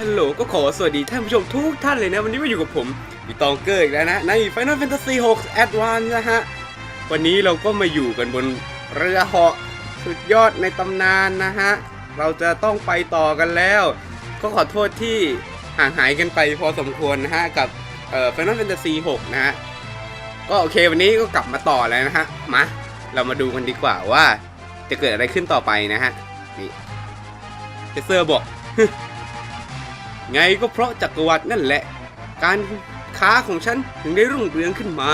ฮัลโหลก็ขอสวัสดีท่านผู้ชมทุกท่านเลยนะ วันนี้มาอยู่กับผมอีตองเกอร์อีกแล้วนะใน Final Fantasy 6 Advance นะฮะ วันนี้เราก็มาอยู่กันบนเรือเหาะสุดยอดในตำนานนะฮะ เราจะต้องไปต่อกันแล้ว ก็ขอโทษที่ห่างหายกันไปพอสมควรนะฮะ กับเอ่อ Final Fantasy 6 นะฮะ ก็โอเควันนี้ก็กลับมาต่อแล้วนะฮะ มา เรามาดูกันดีกว่าว่าจะเกิดอะไรขึ้นต่อไปนะฮะ นี่เทเซอร์บอก ไงก็เพราะจักรวรรดินั่นแหละ การค้าของฉันถึงได้รุ่งเรืองขึ้นมา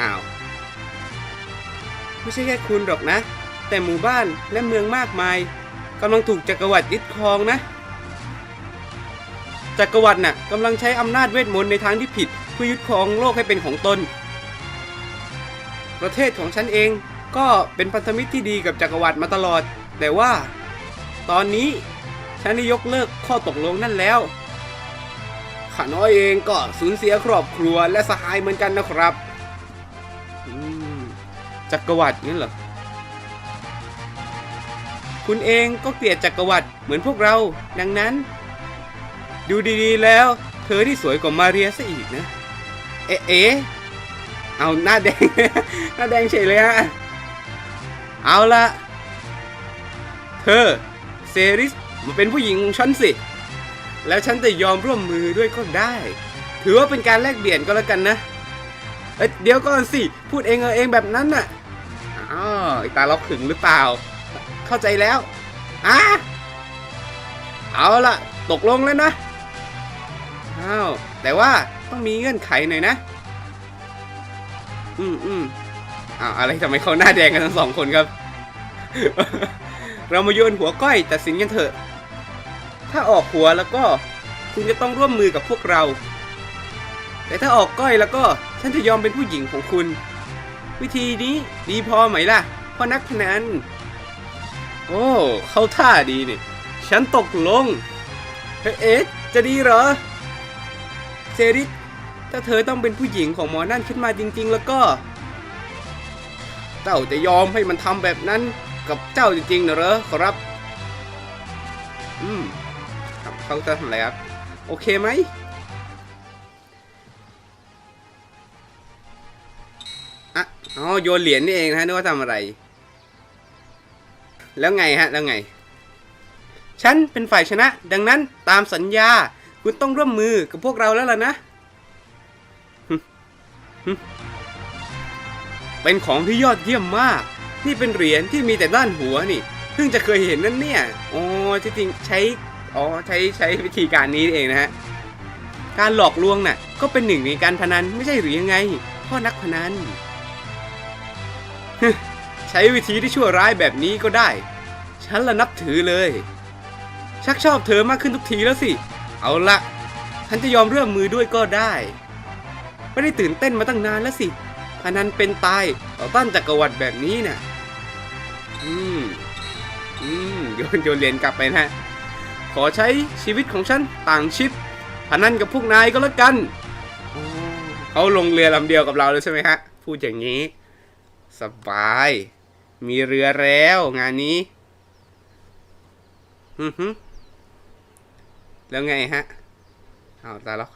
อ้าว ไม่ใช่แค่คุณหรอกนะ แต่หมู่บ้านและเมืองมากมายกำลังถูกจักรวรรดิยึดครองนะ จักรวรรดิน่ะกำลังใช้อำนาจเวทมนต์ในทางที่ผิดเพื่อยึดครองโลกให้เป็นของตน ประเทศของฉันเองก็เป็นพันธมิตรที่ดีกับจักรวรรดิมาตลอด แต่ว่า ตอนนี้ ฉันได้ยกเลิกข้อตกลงนั่นแล้วข้าน้อยเองก็สูญเสียครอบครัวและสหายเหมือนกันนะครับจักรวรรดิงั้นเหรอ คุณเองก็เกลียดจักรวรรดิเหมือนพวกเรา ดังนั้น ดูดีๆแล้ว เธอที่สวยกว่ามาเรียซะอีกนะ เอ๊ะเอ๊ะเอาหน้าแดง หน้าแดงเฉยเลยฮะ เอาละเธอเซริส มาเป็นผู้หญิงฉันสิ แล้วฉันจะยอมร่วมมือด้วยก็ได้ ถือว่าเป็นการแลกเปลี่ยนก็แล้วกันนะเอ้ยเดี๋ยวก่อนสิ พูดเองเออเองแบบนั้นน่ะอ๋อไอตาล็อกขึงหรือเปล่า เข้าใจแล้วอะเอาละตกลงแล้วนะอ้าวแต่ว่าต้องมีเงื่อนไขหน่อยนะ อืมอืมอ้าวอะไรทำไมเขาหน้าแดงกันทั้งสองคนครับ เรามาโยนหัวก้อยตัดสินกันเถอะ ถ้าออกหัวแล้วก็คุณจะต้องร่วมมือกับพวกเรา แต่ถ้าออกก้อยแล้วก็ฉันจะยอมเป็นผู้หญิงของคุณ วิธีนี้ดีพอไหมล่ะพ่อนักพนันโอ้เข้าท่าดีนี่ ฉันตกลงเฮ้ยเอ๊ะจะดีเหรอเซริสถ้าเธอต้องเป็นผู้หญิงของหมอนั่นขึ้นมาจริง ๆ แล้วก็ เจ้าจะยอมให้มันทำแบบนั้นกับเจ้าจริงๆเหรอครับ อืม เขาจะทำอะไรครับ โอเคไหมอะอ๋อโยนเหรียญนี่เองนะนึกว่าทำอะไร แล้วไงฮะ แล้วไง ฉันเป็นฝ่ายชนะ ดังนั้นตามสัญญา คุณต้องร่วมมือกับพวกเราแล้วล่ะนะ เป็นของที่ยอดเยี่ยมมาก นี่เป็นเหรียญที่มีแต่ด้านหัวนี่ เพิ่งจะเคยเห็นนั่นเนี่ย อ๋อ ที่จริงใช้ อ๋อใช้ใช้วิธีการนี้เองนะฮะการหลอกลวงน่ะก็เป็นหนึ่งในการพนันไม่ใช่หรือยังไงพ่อนักพนันใช้วิธีที่ชั่วร้ายแบบนี้ก็ได้ ฉันละนับถือเลย ชักชอบเธอมากขึ้นทุกทีแล้วสิ เอาละฉันจะยอมร่วมมือด้วยก็ได้ ไม่ได้ตื่นเต้นมาตั้งนานแล้วสิพนันเป็นตายต่อต้านจักรวรรดิแบบนี้น่ะ อืม อืมโยนโยนเรียญกลับไปนะ ขอใช้ชีวิตของฉันต่างชิปพนันกับพวกนายก็แล้วกัน เขาลงเรือลำเดียวกับเราเลยใช่ไหมฮะ พูดอย่างนี้ สบาย มีเรือแล้วงานนี้อือฮึแล้วไงฮะ เอาตายแล้ว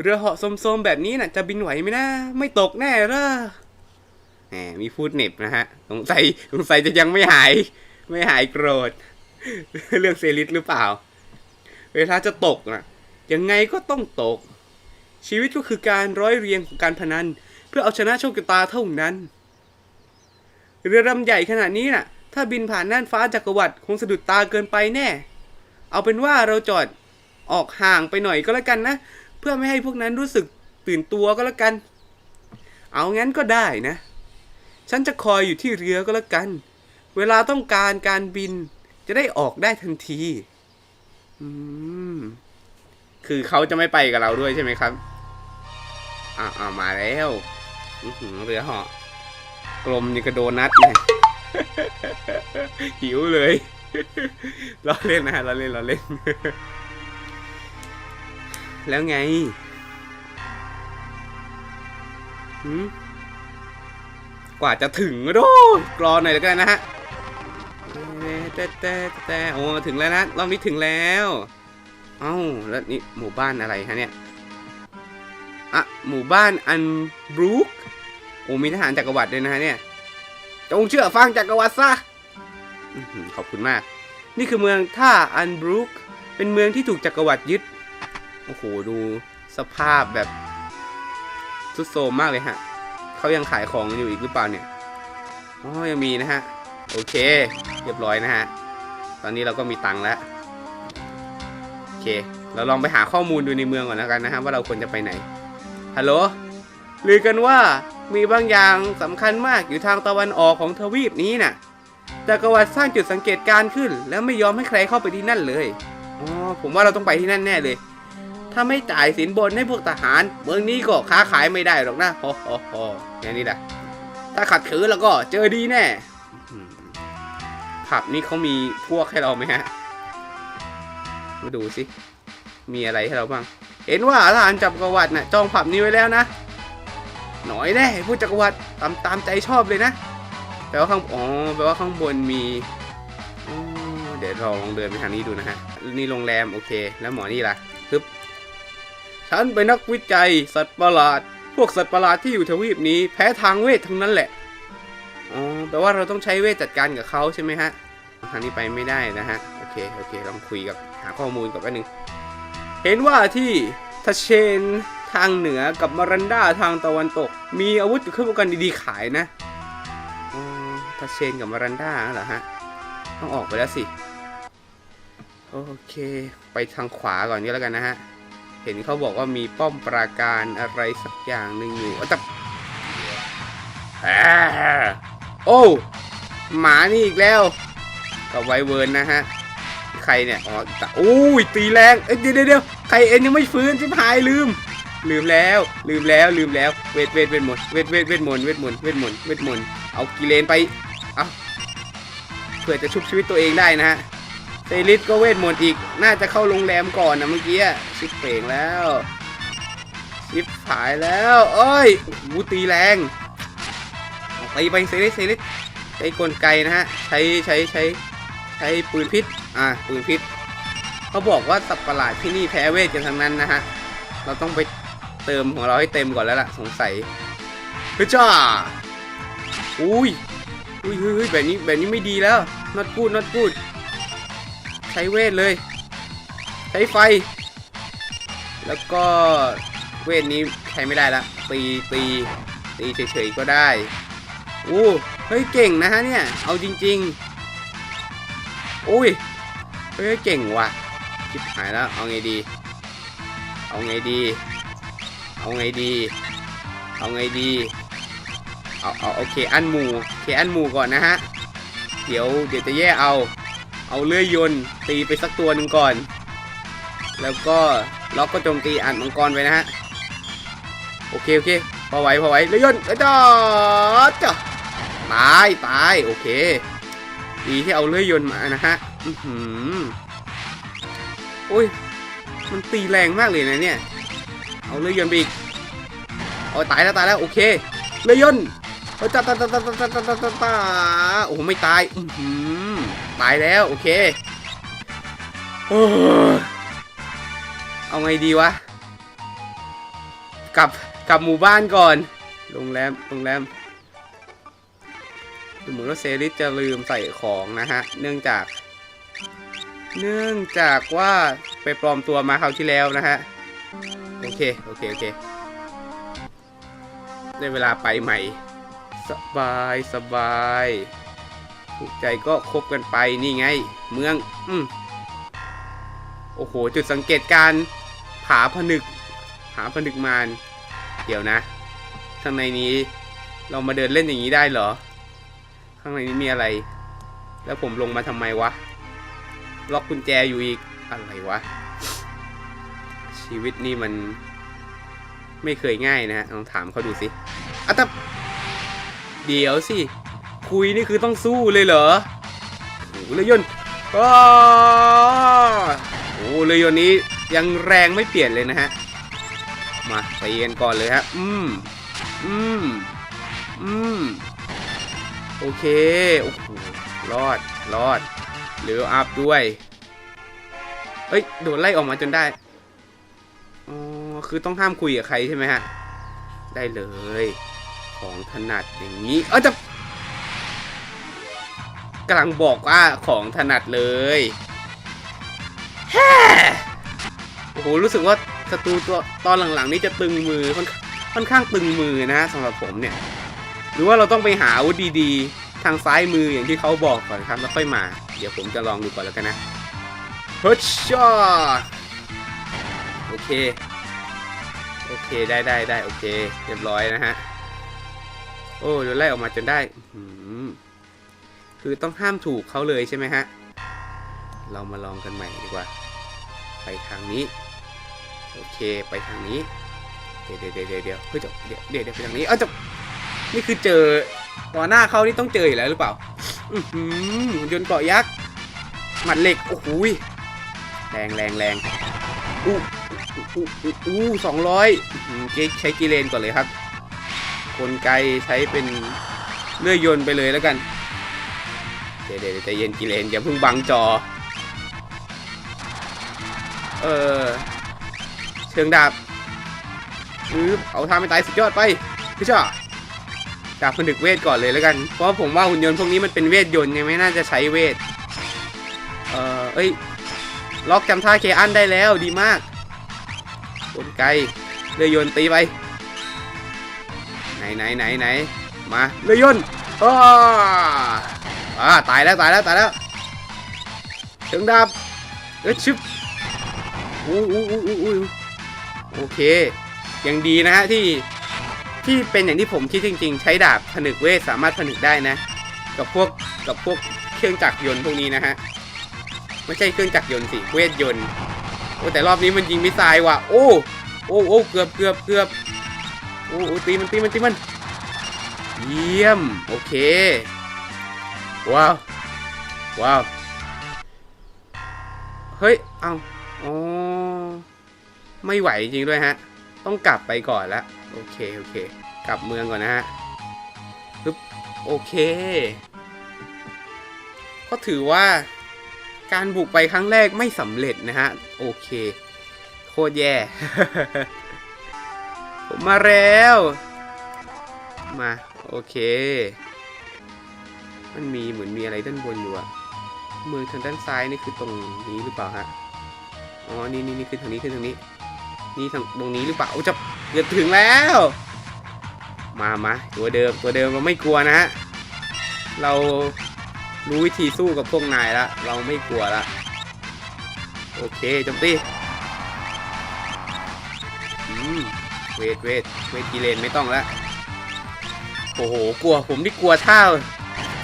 เรือเหาะโสมๆแบบนี้น่ะ จะบินไหวไหมนะ ไม่ตกแน่เหรอแหมมีพูดเน็บนะฮะ สงสัยสงสัยจะยังไม่หาย ไม่หายโกรธ เรื่องเซริสหรือเปล่า เวลาจะตกนะยังไงก็ต้องตก ชีวิตก็คือการร้อยเรียงของการพนัน เพื่อเอาชนะโชคชะตาเท่านั้น เรือลำใหญ่ขนาดนี้น่ะ ถ้าบินผ่านน่านฟ้าจักรวรรดิคงสะดุดตาเกินไปแน่ เอาเป็นว่าเราจอดออกห่างไปหน่อยก็แล้วกันนะ เพื่อไม่ให้พวกนั้นรู้สึกตื่นตัวก็แล้วกัน เอางั้นก็ได้นะ ฉันจะคอยอยู่ที่เรือก็แล้วกัน เวลาต้องการการบินจะได้ออกได้ทันที อืม คือเขาจะไม่ไปกับเราด้วยใช่ไหมครับอ่าอ่ามาแล้วเรือเหาะกลมนี่กระโดนัทเนี่ยหิวเลยเราเล่นนะฮะเราเล่นเราเล่น แล้วไงกว่าจะถึงโดกรอหน่อยแล้วกันนะฮะ แต่แต่แต่โอ้ถึงแล้วนะรอบนี้ถึงแล้ว เอ้าแล้วนี่หมู่บ้านอะไรฮะเนี่ยอะหมู่บ้านอันบรูคโอ้มีทหารจักรวรรดิด้วยนะฮะเนี่ยจงเชื่อฟังจักรวรรดิซะขอบคุณมาก นี่คือเมืองท่าอันบรูคเป็นเมืองที่ถูกจักรวรรดิยึดโอ้โหดูสภาพแบบสุดโทรมมากเลยฮะเขายังขายของอยู่อีกหรือเปล่าเนี่ยอ๋อยังมีนะฮะ โอเค เรียบร้อยนะฮะ ตอนนี้เราก็มีตังค์แล้ว โอเค เราลองไปหาข้อมูลดูในเมืองก่อนแล้วกันนะฮะว่าเราควรจะไปไหน ฮัลโหลลือกันว่ามีบางอย่างสำคัญมากอยู่ทางตะวันออกของทวีปนี้น่ะจักรวรรดิสร้างจุดสังเกตการณ์ขึ้น แล้วไม่ยอมให้ใครเข้าไปที่นั่นเลย อ๋อ ผมว่าเราต้องไปที่นั่นแน่เลย ถ้าไม่จ่ายสินบนให้พวกทหาร เมืองนี้ก็ค้าขายไม่ได้หรอกนะฮอฮอฮอย่างนี้แหละ ถ้าขัดขืนแล้วก็เจอดีแน่ ผับนี้เขามีพวกให้เราไหมฮะ มาดูสิ มีอะไรให้เราบ้าง เห็นว่าทหารจักรวรรดิน่ะจองผับนี้ไว้แล้วนะ หน่อยแน่ผู้จักรวรรดิตามตามใจชอบเลยนะ แปลว่าข้างอ๋อแปลว่าข้างบนมี เดี๋ยวเราลองเดินไปทางนี้ดูนะฮะ นี่โรงแรมโอเค แล้วหมอนี่ล่ะปึ๊บฉันเป็นนักวิจัย สัตว์ประหลาด พวกสัตว์ประหลาดที่อยู่ทวีปนี้แพ้ทางเวททั้งนั้นแหละ แปลว่าเราต้องใช้เวทจัดการกับเขาใช่ไหมฮะทางนี้ไปไม่ได้นะฮะ โอเค โอเค ลองคุยกับหาข้อมูลกับอันหนึ่งเห็นว่าที่ทัชเชนทางเหนือกับมารันดาทางตะวันตก มีอาวุธเครื่องป้องกันดีๆขายนะทัชเชนกับมารันดาเหรอฮะ ต้องออกไปแล้วสิ โอเค ไปทางขวาก่อนก็แล้วกันนะฮะ เห็นเขาบอกว่ามีป้อมปราการอะไรสักอย่างหนึ่งอยู่อะแต่ โอ้หมานี่อีกแล้วกับไวเวิร์นนะฮะใครเนี่ยอ๋อแต่โอ้ยตีแรงเอ้ยเดี๋ยวเดี๋ยวใครเอ็นยังไม่ฟื้นชิบหายลืม ลืมแล้ว ลืมแล้วลืมแล้วเวทเวทเวทมนเวทเวทเวทมนเวทมนเวทมนเวทมนเอากิเลนไปเอาเพื่อจะชุบชีวิตตัวเองได้นะฮะเซริสก็เวทมนต์อีก น่าจะเข้าโรงแรมก่อนนะเมื่อกี้อะชิบเป่งแล้วชิบหายแล้วเอ้ยวูตีแรง ตีไปเซริสเซริสใช้กลไกนะฮะ ใช้ใช้ใช้ใช้ปืนพิษ อ่า ปืนพิษ เขาบอกว่าสัตว์ประหลาดที่นี่แพ้เวทกันทั้งนั้นนะฮะ เราต้องไปเติมของเราให้เต็มก่อนแล้วล่ะ สงสัยเฮ้ยจ้าอุ้ยอุ้ยเฮ้ยเฮ้ยแบบนี้แบบนี้ไม่ดีแล้ว not good not good ใช้เวทเลย ใช้ไฟ แล้วก็เวทนี้ใช้ไม่ได้ละตีตีตีเฉยๆก็ได้ โอ้เฮ้ยเก่งนะฮะเนี่ย เอาจริงๆอุ้ยเฮ้ยเก่งว่ะชิบหายแล้วเอาไงดี เอาไงดี เอาไงดี เอาไงดีเอาเอาโอเคอันหมูโอเคอันหมูก่อนนะฮะเดี๋ยวเดี๋ยวจะแย่เอา เอาเลื่อยยนต์ตีไปสักตัวหนึ่งก่อน แล้วก็ล็อกก็โจมตีอ่านมังกรไปนะฮะ โอเค โอเค พอไหว พอไหวเลื่อยยนต์เอ้ยจ้าจ้า ตายตายโอเค ดีที่เอาเลื่อยยนต์มานะฮะอือหือโอ้ย มันตีแรงมากเลยนะเนี่ย เอาเลื่อยยนไปอีกโอ้ยตายแล้วตายแล้วโอเค เลื่อยยนต์โอ้ยตายตายตายตายตายตายตาโอ้ไม่ตายอือหือตายแล้วโอเคเอาไงดีวะ กลับกลับหมู่บ้านก่อน โรงแรม โรงแรม ดูเหมือนว่าเซริสจะลืมใส่ของนะฮะ เนื่องจาก เนื่องจากว่าไปปลอมตัวมาคราวที่แล้วนะฮะ โอเค โอเค โอเค ได้เวลาไปใหม่ สบายสบายถูกใจก็คบกันไปนี่ไง เมือง อืมโอ้โห จุดสังเกตการผาผนึก ผาผนึกมารเดี๋ยวนะข้างในนี้เรามาเดินเล่นอย่างนี้ได้เหรอ ข้างในนี้มีอะไร แล้วผมลงมาทำไมวะ ล็อกกุญแจอยู่อีก อะไรวะ ชีวิตนี่มัน ไม่เคยง่ายนะฮะ ลองถามเขาดูสิอะแต่เดี๋ยวสิ คุยนี่คือต้องสู้เลยเหรอโอ้เรือยนต์อ้โอ้โหเรือยนนี้ยังแรงไม่เปลี่ยนเลยนะฮะ มาตีกันก่อนเลยฮะ อืม อืม อืม โอเค โอ้โห รอด รอดหรืออัพด้วย เอ้ย โดนไล่ออกมาจนได้ อ๋อ คือต้องห้ามคุยกับใครใช่ไหมฮะ ได้เลย ของถนัดอย่างนี้ เออจะกำลังบอกว่าของถนัดเลยแฮ่โอ้โห รู้สึกว่าศัตรูตัวตอนหลังๆ นี้จะตึงมือค่อนข้างตึงมือนะสำหรับผมเนี่ย หรือว่าเราต้องไปหาอาวุธดีๆ ทางซ้ายมืออย่างที่เขาบอกก่อนครับแล้วค่อยมา เดี๋ยวผมจะลองดูก่อนแล้วกันนะเฮ้ยชอโอเค โอเคได้ได้ได้โอเค เรียบร้อยนะฮะ โอ้เดี๋ยวไล่ออกมาจนได้อื้อหือคือต้องห้ามถูกเขาเลยใช่ไหมฮะ เรามาลองกันใหม่ดีกว่า ไปทางนี้ โอเคไปทางนี้ เดี๋ยวเดี๋ยวเดี๋ยวเดี๋ยวเดี๋ยวเฮ้ยจะเดี๋ยวเดี๋ยวไปทางนี้ เอ้าจะ นี่คือเจอต่อหน้าเขานี่ต้องเจออยู่แล้วหรือเปล่า อือหือหุ่นยนต์เกาะยักษ์ หมัดเหล็ก โอ้โหยแรงแรงแรงอู้อู้อู้สองร้อยใช้กีเลนก่อนเลยครับกลไกลใช้เป็นเลื่อยยนต์ไปเลยแล้วกัน เดี๋ยวเดี๋ยวใจเย็นกีเลนอย่าเพิ่งบังจอ เออเชิงดาบปึ๊บเอาทางไปตายสุดยอดไปพี่ชา ดาบผนึกเวทก่อนเลยแล้วกัน เพราะผมว่าหุ่นยนต์พวกนี้มันเป็นเวทยนต์ยังไม่น่าจะใช้เวท เอ่อ เอ้ย ล็อกจำท่าเคอันได้แล้วดีมากกลไกเลยยนตีไป ไหนไหนไหนไหนมาเลยยนต์อ้าอ่าตายแล้วตายแล้วตายแล้วเชิงดาบเอ้ยชึบอู้อู้อู้อู้โอเค ยังดีนะฮะที่ ที่เป็นอย่างที่ผมคิดจริง ๆ ใช้ดาบผนึกเวทสามารถผนึกได้นะ กับพวกกับพวกเครื่องจักรยนต์พวกนี้นะฮะไม่ใช่เครื่องจักรยนต์สิเวทยนต์โอ้แต่รอบนี้มันยิงมิสไซล์ว่ะโอ้โอ้โอ้เกือบเกือบเกือบโอ้โอ้ตีมันตีมันตีมัน เยี่ยม โอเค ว้าว ว้าว เฮ้ย เอาอ๋อ ไม่ไหวจริงด้วยฮะ ต้องกลับไปก่อนละ โอเค โอเค กลับเมืองก่อนนะฮะปึ๊บโอเค ก็ถือว่าการบุกไปครั้งแรกไม่สำเร็จนะฮะ โอเค โคตรแย่ ผมมาแล้ว มา โอเค มันมีเหมือนมีอะไรด้านบนอยู่อะเมืองทางด้านซ้ายนี่คือตรงนี้หรือเปล่าฮะ อ๋อ นี่นี่นี่คือทางนี้คือทางนี้ นี่ทางตรงนี้หรือเปล่าจะ กือบถึงแล้ว มามาตัวเดิมตัวเดิมเราไม่กลัวนะฮะเรารู้วิธีสู้กับพวกนายแล้วเราไม่กลัวละโอเคจมตีอืมเวทเวทเวทกีเลนไม่ต้องล้วโอ้โหกลัวผมที่กลัวท่า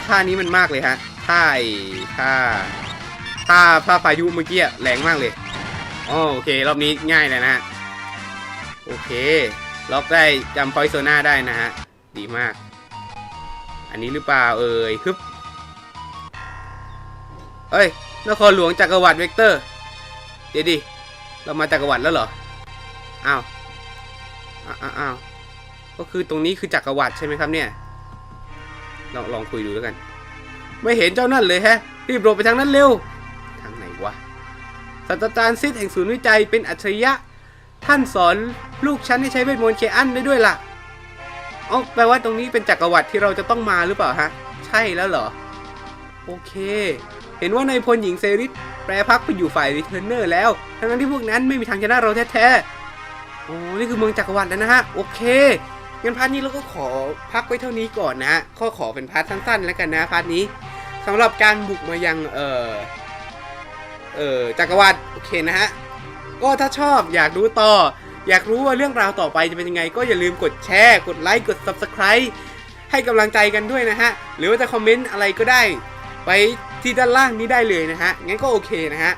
ท่านี้มันมากเลยฮะท่าท่าท่าท่าพายุเมื่อกี้แรงมากเลยอ๋อโอเค รอบนี้ง่ายเลยนะฮะ โอเค ล็อกได้จำพอยโซน่าได้นะฮะ ดีมาก อันนี้หรือเปล่าเอ่ยฮึบเอ้ย นครหลวงจักรวรรดิเวกเตอร์ เดี๋ยวดิ เรามาจักรวรรดิแล้วเหรอ อ้าว อ้าวอ้าวก็คือตรงนี้คือจักรวรรดิใช่ไหมครับเนี่ย ลองลองคุยดูแล้วกัน ไม่เห็นเจ้านั่นเลยแฮะ รีบหลบไปทางนั้นเร็ว ทางไหนวะศาสตราจารย์ซิดแห่งศูนย์วิจัยเป็นอัจฉริยะ ท่านสอน ลูกฉันให้ใช้เวทมนต์เคอันได้ด้วยล่ะอ๋อแปลว่าตรงนี้เป็นจักรวรรดิที่เราจะต้องมาหรือเปล่าฮะ ใช่แล้วเหรอ โอเค เห็นว่านายพลหญิงเซริสแปรพักไปอยู่ฝ่ายรีเทอร์เนอร์แล้ว ทั้งนั้นที่พวกนั้นไม่มีทางชนะเราแท้ๆ โอ้นี่คือเมืองจักรวรรดิแล้วนะฮะ โอเคงั้นพาร์ทนี้เราก็ขอพักไว้เท่านี้ก่อนนะฮะข้อขอเป็นพาร์ทสั้นๆ แล้วกันนะพาร์ทนี้สำหรับการบุกมายังเอ่อเอ่อจักรวรรดิโอเคนะฮะ ก็ถ้าชอบอยากดูต่อ อยากรู้ว่าเรื่องราวต่อไปจะเป็นยังไง ก็อย่าลืมกดแชร์ กดไลค์กด Subscribe ให้กำลังใจกันด้วยนะฮะ หรือว่าจะคอมเมนต์อะไรก็ได้ไปที่ด้านล่างนี้ได้เลยนะฮะ งั้นก็โอเคนะฮะ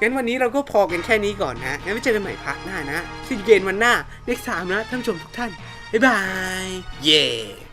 งั้นวันนี้เราก็พอกันแค่นี้ก่อนนะ งั้นไว้เจอกันใหม่พักหน้านะสิเย็นวันหน้าเลขสามนะท่านผู้ชมทุกท่าน บ๊ายบาย เย้